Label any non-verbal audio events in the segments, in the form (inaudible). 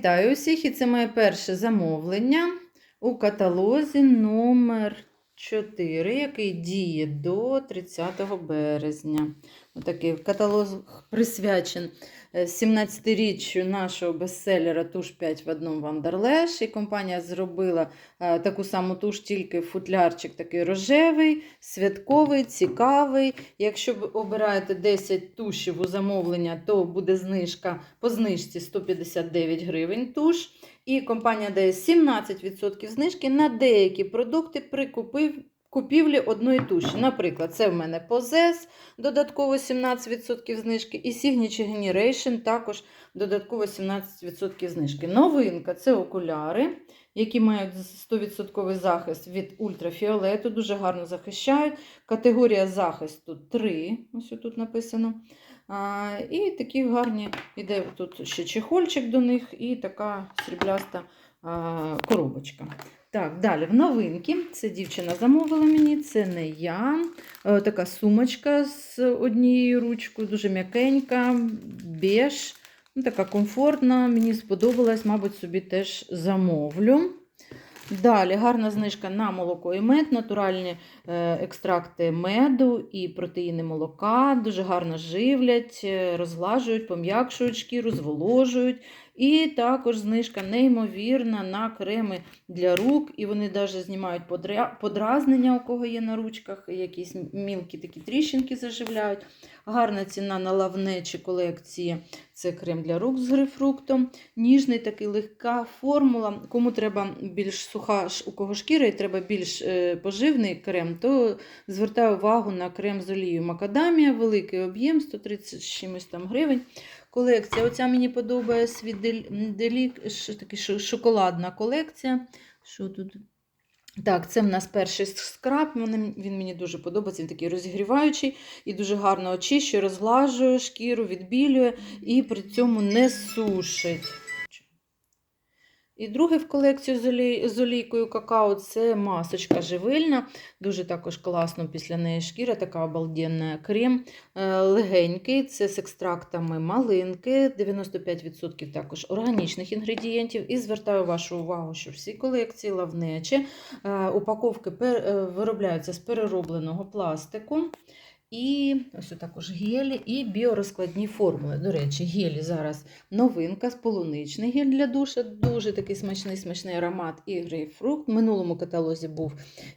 Вітаю усіх, і це моє перше замовлення у каталозі номер 4, який діє до 30 березня. Отакий каталог присвячен 17-річчю нашого бестселера Туш 5 в одному Вандерлеш. І компанія зробила е, таку саму туш, тільки футлярчик такий рожевий, святковий, цікавий. Якщо ви обираєте 10 тушів у замовлення, то буде знижка по знижці 159 гривень туш. І компанія дає 17% знижки на деякі продукти при купив- купівлі одної туші. Наприклад, це в мене Позес, додатково 17% знижки, і Signature Generation також додатково 17% знижки. Новинка це окуляри, які мають 100% захист від ультрафіолету, дуже гарно захищають. Категорія захисту 3, ось тут написано. А, і такі гарні, іде тут ще чехольчик до них, і така срібляста а, коробочка. Так, далі в новинки. Це дівчина замовила мені, це не я. Е, така сумочка з однією ручкою, дуже м'якенька, беж. Ну, така комфортна, мені сподобалась, мабуть, собі теж замовлю. Далі гарна знижка на молоко і мед, натуральні е, екстракти меду і протеїни молока. Дуже гарно живлять, е, розглажують, пом'якшують шкіру, зволожують. І також знижка неймовірна на креми для рук, і вони навіть знімають подразнення, у кого є на ручках, якісь мілкі такі тріщинки заживляють. Гарна ціна на лавнечі колекції це крем для рук з грейпфруктом. Ніжний такий легка формула. Кому треба більш суха, у кого шкіра і треба більш е, поживний крем, то звертаю увагу на крем з олією Макадамія, великий об'єм, 130 чимось там гривень. Колекція. Оця мені подобається від Делі, Делі такий шоколадна колекція. Що тут? Так, це в нас перший скраб. Він мені дуже подобається. Він такий розігріваючий і дуже гарно очищує, розглажує шкіру, відбілює і при цьому не сушить. І другий в колекцію з олійкою какао це масочка живильна. Дуже також класно після неї шкіра, така обалденна крем. Е, Легенький, це з екстрактами малинки, 95% також органічних інгредієнтів. І звертаю вашу увагу, що всі колекції лавнечі. Е, Упаковки е, виробляються з переробленого пластику. І ось також гелі і біорозкладні формули. До речі, гелі зараз новинка, полуничний гель для душа, дуже такий смачний смачний аромат і грейпфрукт. В минулому каталозі був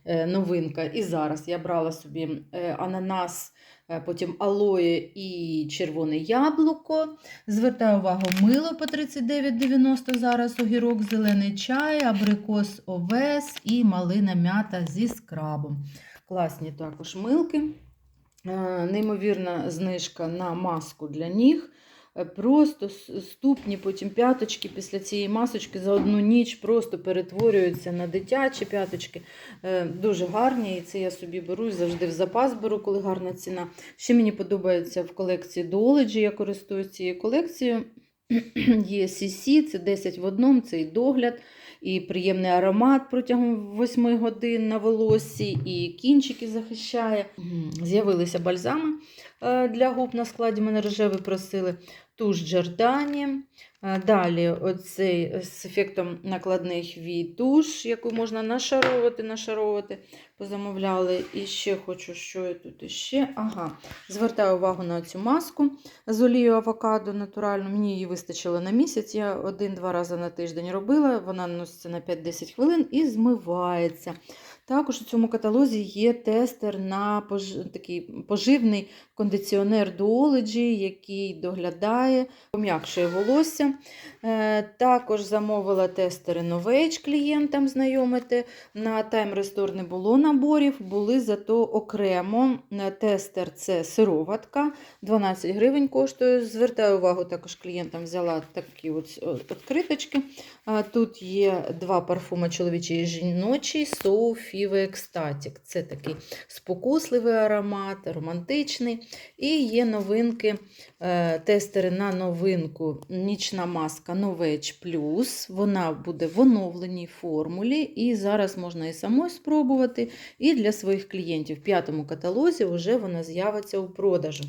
е, новинка, і зараз я брала собі е, ананас, е, потім алоє і червоне яблуко. Звертаю увагу, мило по 39,90 зараз огірок, зелений чай, абрикос овес і малина м'ята зі скрабом. Класні також милки. Е, Неймовірна знижка на маску для ніг. Е, Просто ступні, потім п'яточки після цієї масочки за одну ніч просто перетворюються на дитячі п'яточки. Е, Дуже гарні. І це я собі беру завжди в запас беру, коли гарна ціна. Ще мені подобається в колекції Duology, я користуюсь цією колекцією. (clears throat) Є CC, це 10 в одному, це і догляд, і приємний аромат протягом 8 годин на волоссі, і кінчики захищає. З'явилися бальзами для губ на складі, мене рожевий просили. Туш Джордані. Е, Далі оцей з ефектом накладний хвій туш, яку можна нашаровувати, нашаровувати, позамовляли. І ще хочу, що я тут іще. Ага, звертаю увагу на цю маску з олією авокадо натурально. Мені її вистачило на місяць. Я один-два рази на тиждень робила. Вона наноситься на 5-10 хвилин і змивається. Також у цьому каталозі є тестер на пож... такий поживний кондиціонер Duology, який доглядає, пом'якшує волосся. Е, Також замовила тестери Novage клієнтам знайомити. На Time Restore не було наборів, були зато окремо. Е, Тестер це сироватка, 12 гривень коштує. Звертаю увагу, також клієнтам взяла такі от відкриточки. А, Тут є два парфуми чоловічий і жіночий, So Five Ecstatic. Це такий спокусливий аромат, романтичний. І є новинки, е, тестери на новинку Нічна маска Novage Plus. Вона буде в оновленій формулі, і зараз можна і самой спробувати. І для своїх клієнтів в п'ятому каталозі вже вона з'явиться у продажу.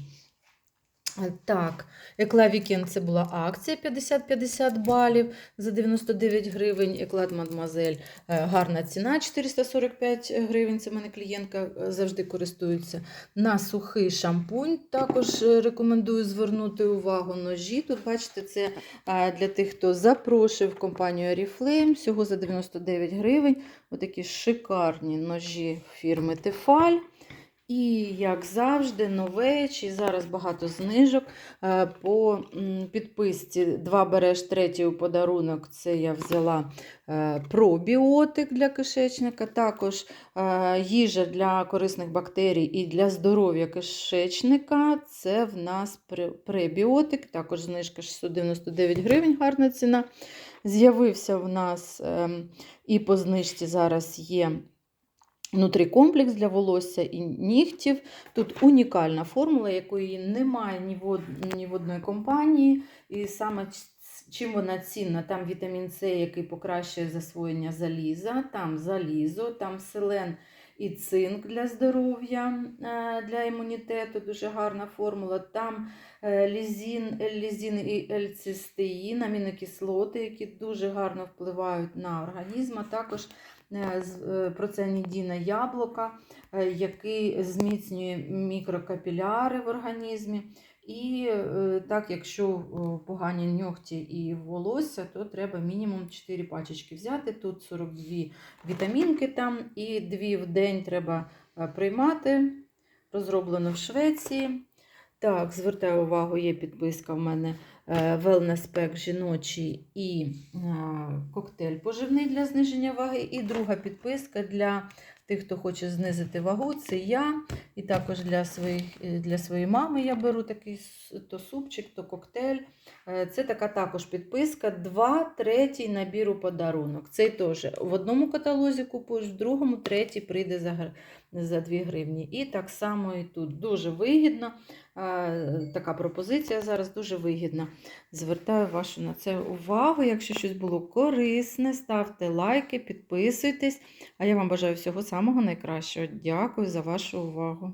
Так, Екла Вікенд це була акція 50-50 балів за 99 гривень. Еклад Мадмазель е, гарна ціна 445 гривень. Це в мене клієнтка е, завжди користується. На сухий шампунь також е, рекомендую звернути увагу ножі. Тут, бачите, це для тих, хто запрошує в компанію Oriflame. Всього за 99 гривень. Отакі шикарні ножі фірми Тефаль. І, як завжди, новечі. Зараз багато знижок. Е, По підписці два береш третій у подарунок. Це я взяла е, пробіотик для кишечника, також е, їжа для корисних бактерій і для здоров'я кишечника. Це в нас пребіотик, також знижка 699 гривень, гарна ціна. З'явився в нас ем, і по знижці зараз є. Нутрикомплекс для волосся і нігтів. Тут унікальна формула, якої немає ні в, од- ні в одної компанії. І саме чим вона цінна, там вітамін С, який покращує засвоєння заліза, там залізо, там селен і цинк для здоров'я, е, для імунітету. Дуже гарна формула. Там е, лізін, лізін і ельцистеїн, амінокислоти, які дуже гарно впливають на організм. А також проценідіна яблука, е, який зміцнює мікрокапіляри в організмі. І е, так, якщо погані ногті і волосся, то треба мінімум 4 пачечки взяти. Тут 42 вітамінки там, і 2 в день треба е, приймати. Розроблено в Швеції. Так, звертаю увагу, є підписка в мене е, Wellness Pack жіночий і е, коктейль поживний для зниження ваги. І друга підписка для тих, хто хоче знизити вагу, це я. І також для, своїх, е, для своєї мами я беру такий то супчик, то коктейль. Це така також підписка. Два, третій набір у подарунок. Цей теж в одному каталозі купуєш, в другому, третій прийде за, за 2 гривні. І так само і тут дуже вигідно. Така пропозиція зараз дуже вигідна. Звертаю вашу на це увагу. Якщо щось було корисне, ставте лайки, підписуйтесь. А я вам бажаю всього самого найкращого. Дякую за вашу увагу.